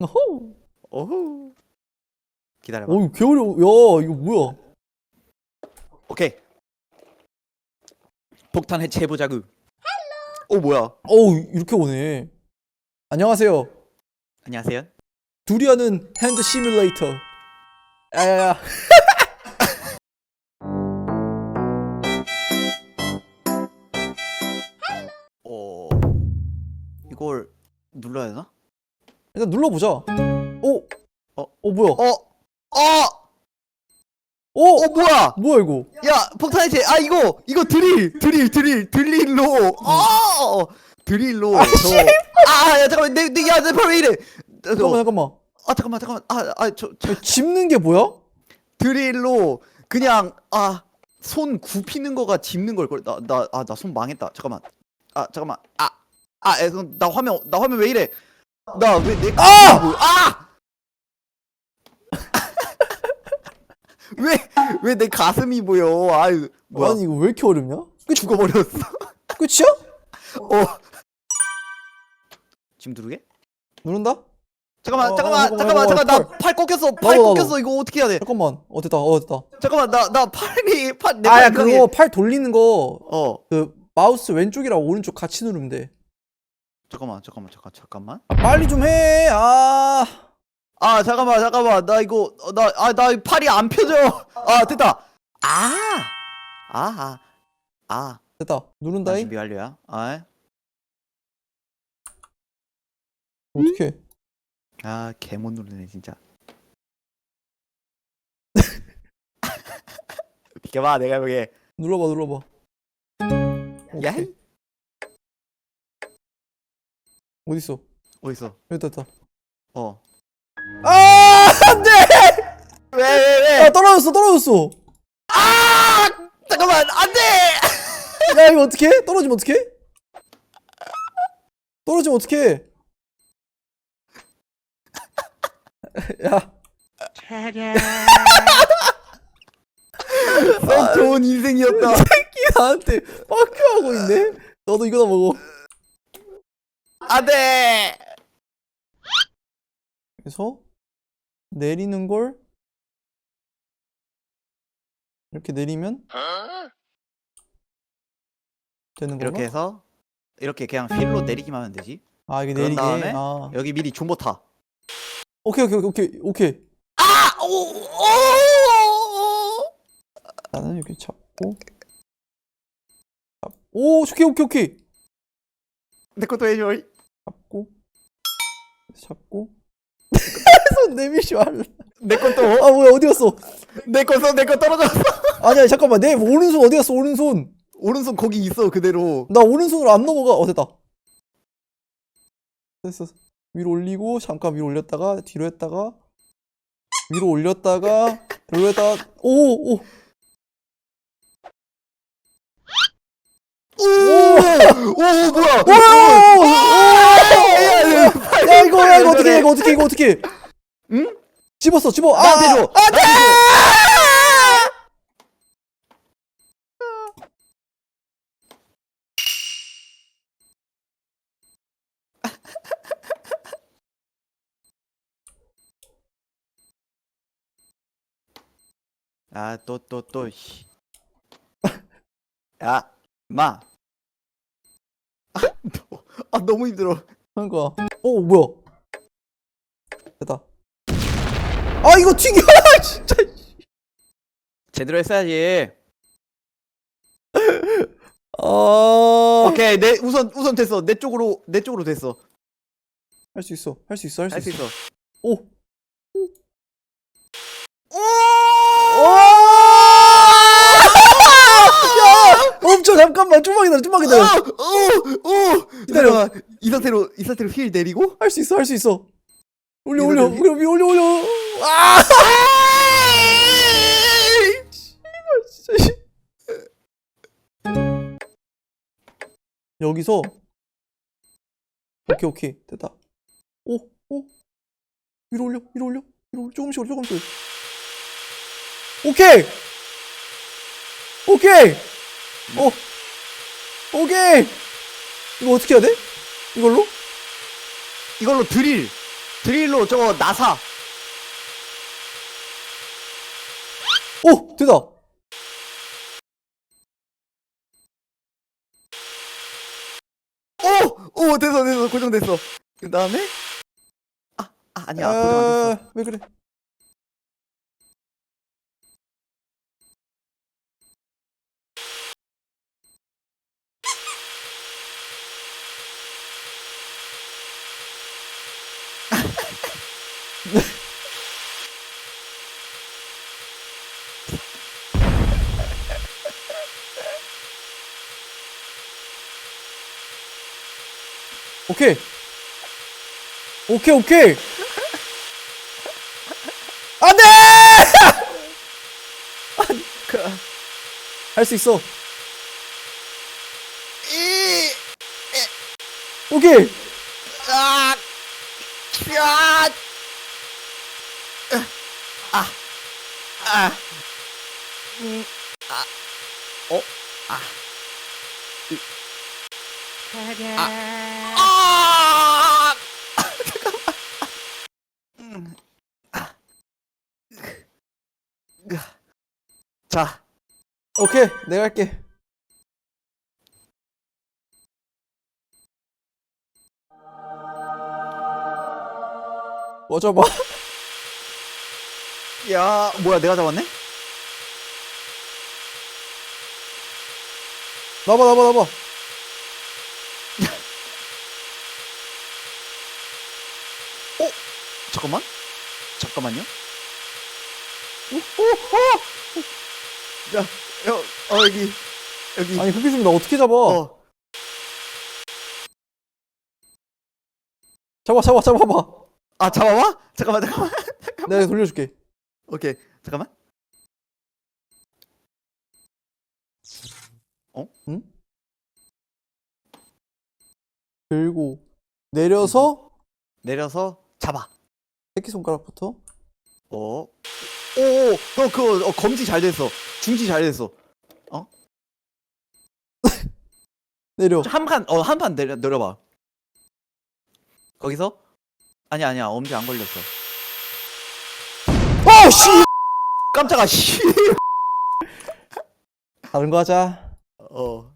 어허. 오호. 기다려봐. 어이 개어려. 야 이거 뭐야? 오케이. 폭탄 해체 해보자구. 오 뭐야? 어우 이렇게 오네. 안녕하세요. 안녕하세요. 둘이 하는 핸드 시뮬레이터. 야야야. 어 이걸 눌러야 되나? 일단 눌러보자. 오. 어? 어 뭐야? 어? 어? 오. 어 뭐야? 뭐야 이거? 야 폭탄 해체. 아 이거 이거 드릴 드릴 드릴 드릴로. 어 드릴로. 아야 잠깐만 내 내 야 내 바로 왜 이래? 저, 잠깐만 잠깐만. 아 잠깐만 잠깐만 아 아 저 저, 야, 짚는 게 뭐야? 드릴로 그냥 아 손 굽히는 거가 짚는 걸 걸. 나 나 아 나 손 망했다. 잠깐만. 아 잠깐만. 아아나 화면 나 화면 왜 이래? 나 왜내 아! 아! 왜왜 내 가슴이 보여? 아유 뭐야? 아니 이거 왜 이렇게 어렵냐? 끝 죽어버렸어. 끝이야? 어. 지금 누르게? 누른다? 잠깐만 어, 잠깐만 어, 잠깐만 어, 잠깐 어, 나팔 꺾였어 팔 나도, 나도. 꺾였어 이거 어떻게 해야 돼? 잠깐만. 어 됐다. 어 됐다. 잠깐만 나 나 팔이 팔내 아 야 그거 팔 돌리는 거어그 마우스 왼쪽이랑 오른쪽 같이 누르면 돼. 잠깐만 잠깐만 잠깐 잠깐만 아, 빨리 좀 해. 아. 아 잠깐만 잠깐만 나 이거 나 아 나 팔이 안 펴져 아 됐다 아아아 아, 됐다. 나 누른다잉. 준비 완료야 아, 어떻게? 아 개못 누르네 진짜 비켜봐 내가 여기 눌러 봐 눌러 봐. 야 오케이. 어디 있어? 어딨어 여기 있다. 있다. 어 아 안돼. 왜 왜왜 야 떨어졌어 떨어졌어. 아 잠깐만 안돼 야 이거 어떻게? 떨어지면 어떻게? 떨어지면 어떻게? 야. 썩 좋은 인생이었다 새끼 나한테 빠크하고 있네. 너도 이거나 먹어. 안돼 그래서 내리는 걸 이렇게 내리면 되는 건가? 이렇게 해서 이렇게 그냥 휠로 내리기만 하면 되지 아 이게 그런 내리게. 다음에 아. 여기 미리 존버 타 오케이 오케이 오케이 오케이. 아! 오! 오! 나는 이렇게 잡고. 잡. 오 오케이 오케이 오케이. 내 것도 해줘 잡고. 잡고. 손 내미시 말라. 내 것도 아 뭐야 어디 갔어? 내 것도 내거 떨어졌어 아니야 잠깐만 내 오른손 어디 갔어 오른손? 오른손 거기 있어 그대로 나 오른손으로 안 넘어가. 어 됐다. 됐어. 위로 올리고 잠깐 위로 올렸다가 뒤로 했다가 위로 올렸다가 뒤로 했다가 오 오. 오! 오 뭐야 오! 야, 야, 야 이거 야 이거 어떻게 이거 어떻게 이거 어떻게? 응? 집었어 집어. 아, 나한테 줘 아, 줘 아, 또, 또, 또, 씨. 야, 마. 아, 너, 아, 너무 힘들어. 그러니까. 어 뭐야? 됐다. 아 이거 튀겨 진짜. 제대로 했어야지. 아. 오케이, 내 우선 우선 됐어. 내 쪽으로 내 쪽으로 됐어. 할 수 있어. 할 수 있어. 할 수 할 수 있어. 있어. 오. 오! 야! 멈춰 잠깐만. 좀만 기다려 좀만 기다려. 오! 오! 기다려. 기다려. 이 상태로 이 상태로 휠 내리고? 할 수 있어 할 수 있어. 올려. 올려 올려 위로 올려 올려. 아! 진짜 씨. 여기서. 오케이 오케이. 됐다. 오오. 위로 올려 위로 올려. 위로 올려. 조금씩 올려 조금씩. 올려 오케이! 오케이 오 오케이 이거 어떻게 해야 돼 이걸로 이걸로 드릴. 드릴로 저거 나사. 오 됐다. 오! 오 됐어 됐어 고정됐어. 그 다음에 아, 아 아니야 고정 안 됐어. 아, 왜 그래? 오케이. 오케이, 오케이. 안 돼! 할 수 있어. 이 오케이. 아! 야! 아! 아! 음, 아! 어? 아! 으. 아! 아! 잠깐만. 음. 아. 으. 자, 오케이. 내가 할게. 뭐 잡아? 야, 뭐야, 내가 잡았네? 나봐, 나봐, 나봐. 잠깐만. 잠깐만요. 오, 오, 오! 야, 여, 어, 여기, 여기. 아니, 흑기수님 나 어떻게 잡아? 어, 잡아, 잡아, 잡아봐. 아, 잡아봐? 잠깐만, 잠깐만. 내가 돌려줄게. 오케이, 잠깐만. 들고 내려서 내려서 잡아. 새끼 손가락부터. 어. 오, 형, 그거, 어, 검지 잘 됐어. 중지 잘 됐어. 내려. 한 판, 어, 한 판 내려, 내려봐. 거기서? 아니야, 아니야. 엄지 안 걸렸어. 어, 씨! 깜짝아, 씨. 다른 거 하자. 어.